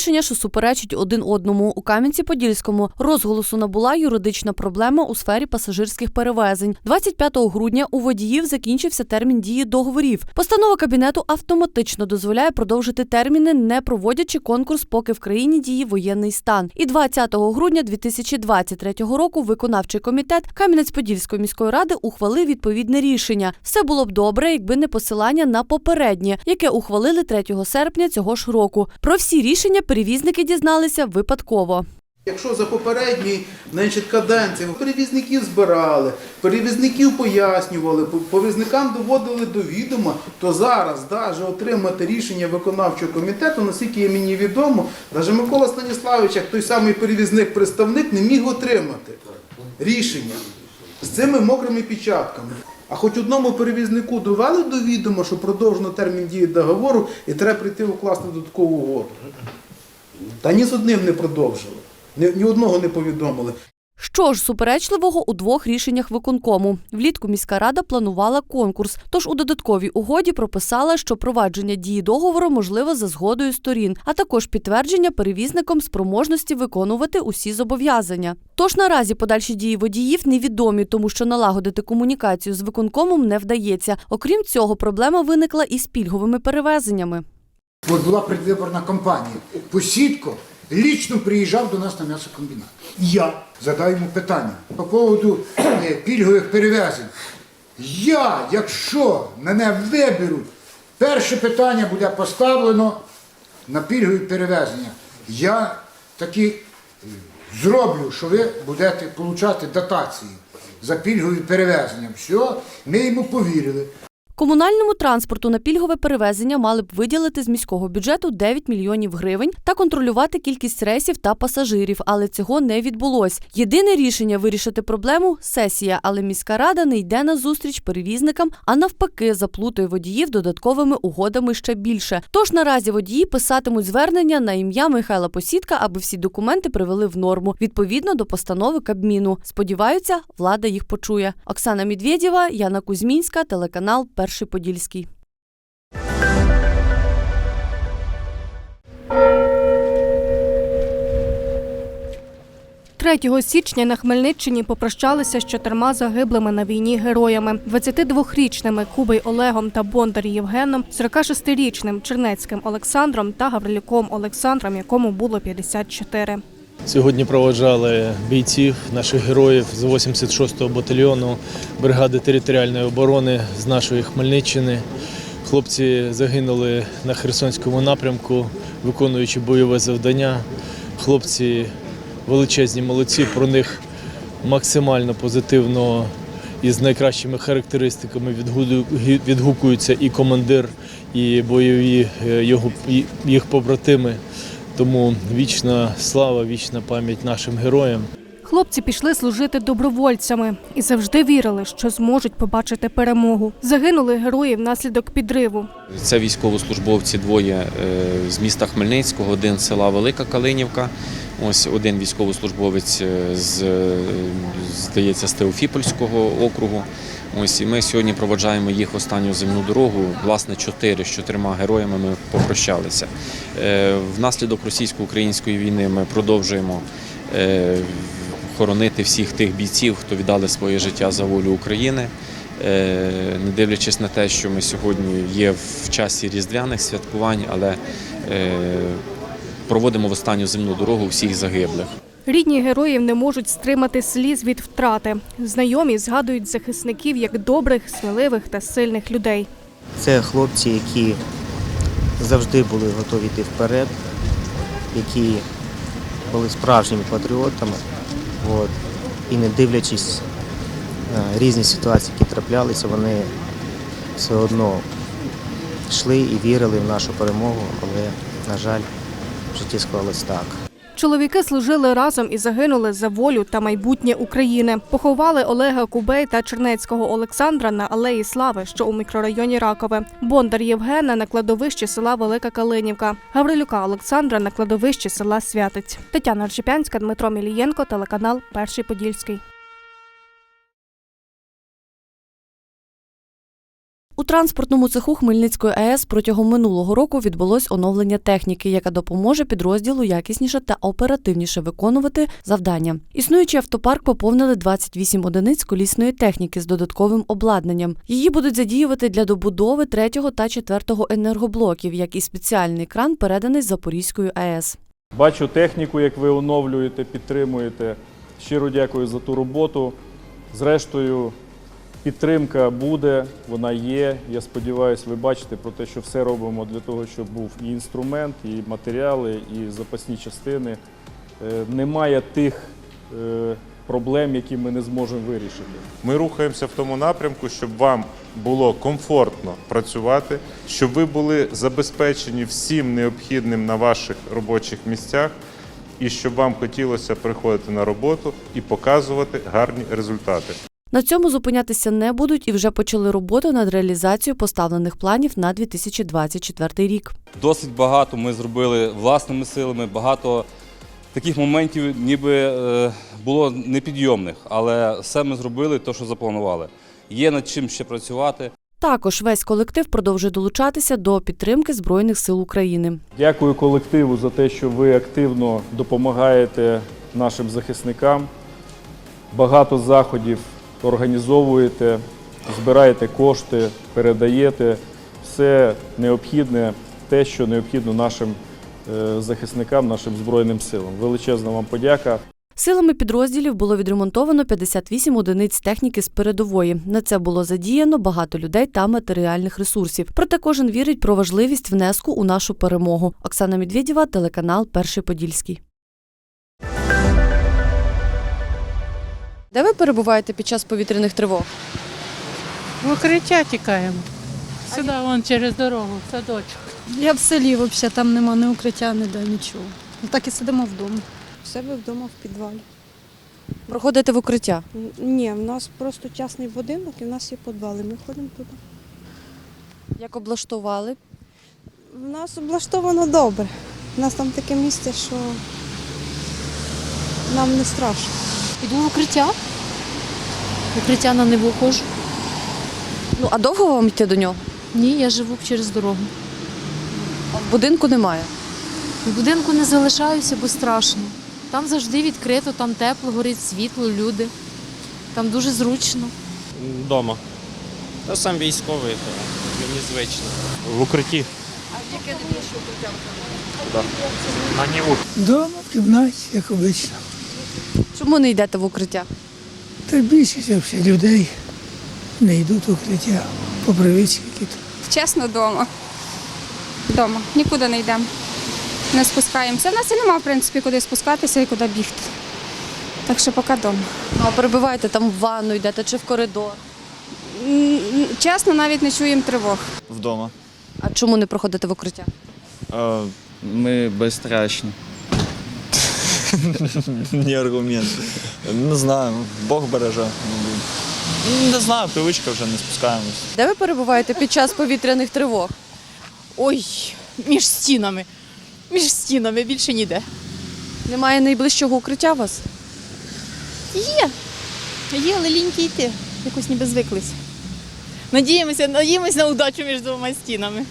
рішення, що суперечать один одному. У Кам'янці-Подільському розголосу набула юридична проблема у сфері пасажирських перевезень. 25 грудня у водіїв закінчився термін дії договорів. Постанова кабінету автоматично дозволяє продовжити терміни, не проводячи конкурс, поки в країні діє воєнний стан. І 20 грудня 2023 року виконавчий комітет Кам'янець-Подільської міської ради ухвалив відповідне рішення. Все було б добре, якби не посилання на попереднє, яке ухвалили 3 серпня цього ж року. Про всі рішення перевізники дізналися випадково. Якщо за попередній значить, каденції перевізників збирали, перевізників пояснювали, по- перевізникам доводили до відома, то зараз навіть отримати рішення виконавчого комітету, наскільки мені відомо, навіть Микола Станіславович, як той самий перевізник-представник, не міг отримати рішення з цими мокрими печатками. А хоч одному перевізнику довели до відома, що продовжено термін дії договору і треба прийти укласти додаткову угоду. Та ні з одним не продовжили. Ні, ні одного не повідомили. Що ж суперечливого у двох рішеннях виконкому? Влітку міська рада планувала конкурс, тож у додатковій угоді прописала, що провадження дії договору можливо за згодою сторін, а також підтвердження перевізником спроможності виконувати усі зобов'язання. Тож наразі подальші дії водіїв невідомі, тому що налагодити комунікацію з виконкомом не вдається. Окрім цього, проблема виникла і з пільговими перевезеннями. От була предвиборна кампанія. Посідко лічно приїжджав до нас на м'ясокомбінат. Я задаю йому питання по поводу е, пільгових перевезень. Я, якщо мене виберуть, перше питання буде поставлено на пільгові перевезення. Я таки е, зроблю, що ви будете отримати дотації за пільгові перевезення. Все, ми йому повірили. Комунальному транспорту на пільгове перевезення мали б виділити з міського бюджету 9 мільйонів гривень та контролювати кількість рейсів та пасажирів, але цього не відбулось. Єдине рішення вирішити проблему сесія, але міська рада не йде на зустріч перевізникам, а навпаки, заплутує водіїв додатковими угодами ще більше. Тож наразі водії писатимуть звернення на ім'я Михайла Посідка, аби всі документи привели в норму відповідно до постанови Кабміну. Сподіваються, влада їх почує. Оксана Медведєва, Яна Кузьмінська, телеканал Перший Подільський. Третього січня на Хмельниччині попрощалися з чотирма загиблими на війні героями: 22-річними Кубей Олегом та Бондар Євгеном, 46-річним Чернецьким Олександром та Гаврилюком Олександром, якому було 54. Сьогодні проводжали бійців, наших героїв з 86-го батальйону бригади територіальної оборони з нашої Хмельниччини. Хлопці загинули на Херсонському напрямку, виконуючи бойове завдання. Хлопці величезні молодці, про них максимально позитивно і з найкращими характеристиками відгукуються і командир, і бойові е, його їх побратими. Тому вічна слава, вічна пам'ять нашим героям. Хлопці пішли служити добровольцями і завжди вірили, що зможуть побачити перемогу. Загинули герої внаслідок підриву. Це військовослужбовці двоє е, з міста Хмельницького, один з села Велика Калинівка. Ось один військовослужбовець е, з е, здається з Теофіпольського округу. Ось і ми сьогодні проводжаємо їх останню земну дорогу. Власне, чотири з чотирма героями ми попрощалися. Е, Внаслідок російсько-української війни ми продовжуємо е, хоронити всіх тих бійців, хто віддали своє життя за волю України. Е, Не дивлячись на те, що ми сьогодні є в часі різдвяних святкувань, але проводимо в останню земну дорогу всіх загиблих. Рідні героїв не можуть стримати сліз від втрати. Знайомі згадують захисників як добрих, сміливих та сильних людей. Це хлопці, які завжди були готові йти вперед, які були справжніми патріотами. От. І не дивлячись на різні ситуації, які траплялися, вони все одно йшли і вірили в нашу перемогу, але, на жаль, в житті склалось так. Чоловіки служили разом і загинули за волю та майбутнє України. Поховали Олега Кубей та Чернецького Олександра на Алеї Слави, що у мікрорайоні Ракове. Бондар Євгена на кладовищі села Велика Калинівка. Гаврилюка Олександра на кладовищі села Святиць. Тетяна Арчепянська, Дмитро Мілієнко, телеканал Перший Подільський. У транспортному цеху Хмельницької АЕС протягом минулого року відбулось оновлення техніки, яка допоможе підрозділу якісніше та оперативніше виконувати завдання. Існуючий автопарк поповнили 28 одиниць колісної техніки з додатковим обладнанням. Її будуть задіювати для добудови третього та четвертого енергоблоків, як і спеціальний кран, переданий з Запорізькою АЕС. Бачу техніку, як ви оновлюєте, підтримуєте. Щиро дякую за ту роботу. Зрештою, підтримка буде, вона є. Я сподіваюся, ви бачите про те, що все робимо для того, щоб був і інструмент, і матеріали, і запасні частини. Е, Немає тих е, проблем, які ми не зможемо вирішити. Ми рухаємося в тому напрямку, щоб вам було комфортно працювати, щоб ви були забезпечені всім необхідним на ваших робочих місцях, і щоб вам хотілося приходити на роботу і показувати гарні результати. На цьому зупинятися не будуть і вже почали роботу над реалізацією поставлених планів на 2024 рік. Досить багато ми зробили власними силами, багато таких моментів ніби е, було непідйомних, але все ми зробили, те, що запланували. Є над чим ще працювати. Також весь колектив продовжує долучатися до підтримки Збройних сил України. Дякую колективу за те, що ви активно допомагаєте нашим захисникам. Багато заходів організовуєте, збираєте кошти, передаєте все необхідне, те, що необхідно нашим е, захисникам, нашим Збройним силам. Величезна вам подяка. Силами підрозділів було відремонтовано 58 одиниць техніки з передової. На це було задіяно багато людей та матеріальних ресурсів. Проте кожен вірить про важливість внеску у нашу перемогу. Оксана Медведєва, телеканал Перший Подільський. Де ви перебуваєте під час повітряних тривог? В укриття тікаємо. Сюди, вон через дорогу, в садочок. Я в селі взагалі, там нема ні укриття, ніде нічого. Ну, Так і сидимо вдома. В себе вдома в підвалі. Проходите в укриття. Н- Ні, в нас просто частний будинок і в нас є підвали. Ми ходимо туди. Як облаштували? В нас облаштовано добре. У нас там таке місце, що нам не страшно. Іду в укриття. В укриття на небо ходжу. Ну а довго вам йти до нього? Ні, я живу через дорогу. А в будинку немає. В будинку не залишаюся, бо страшно. Там завжди відкрито, там тепло, горить світло, люди. Там дуже зручно. Дома. Та сам військовий, то мені звично. В укритті. А яке найбільше укриття На Ніву. Дома в кімнаті, як обично. Чому не йдете в укриття? Та більшість людей не йдуть в укриття по привичці. Чесно, вдома. Вдома. Нікуди не йдемо. Не спускаємося. У нас і нема, в принципі, куди спускатися і куди бігти. Так що поки вдома. А перебуваєте там в ванну, йдете чи в коридор? Чесно, навіть не чуємо тривог. Вдома. А чому не проходите в укриття? Ми безстрашні. Не аргумент. Не знаю, Бог береже. Не знаю, привичка вже не спускаємось. Де ви перебуваєте під час повітряних тривог? Ой, між стінами. Між стінами більше ніде. Немає найближчого укриття у вас? Є. Є, але ліньки йти. Якось ніби звиклись. Надіємося, надіємося на удачу між двома стінами.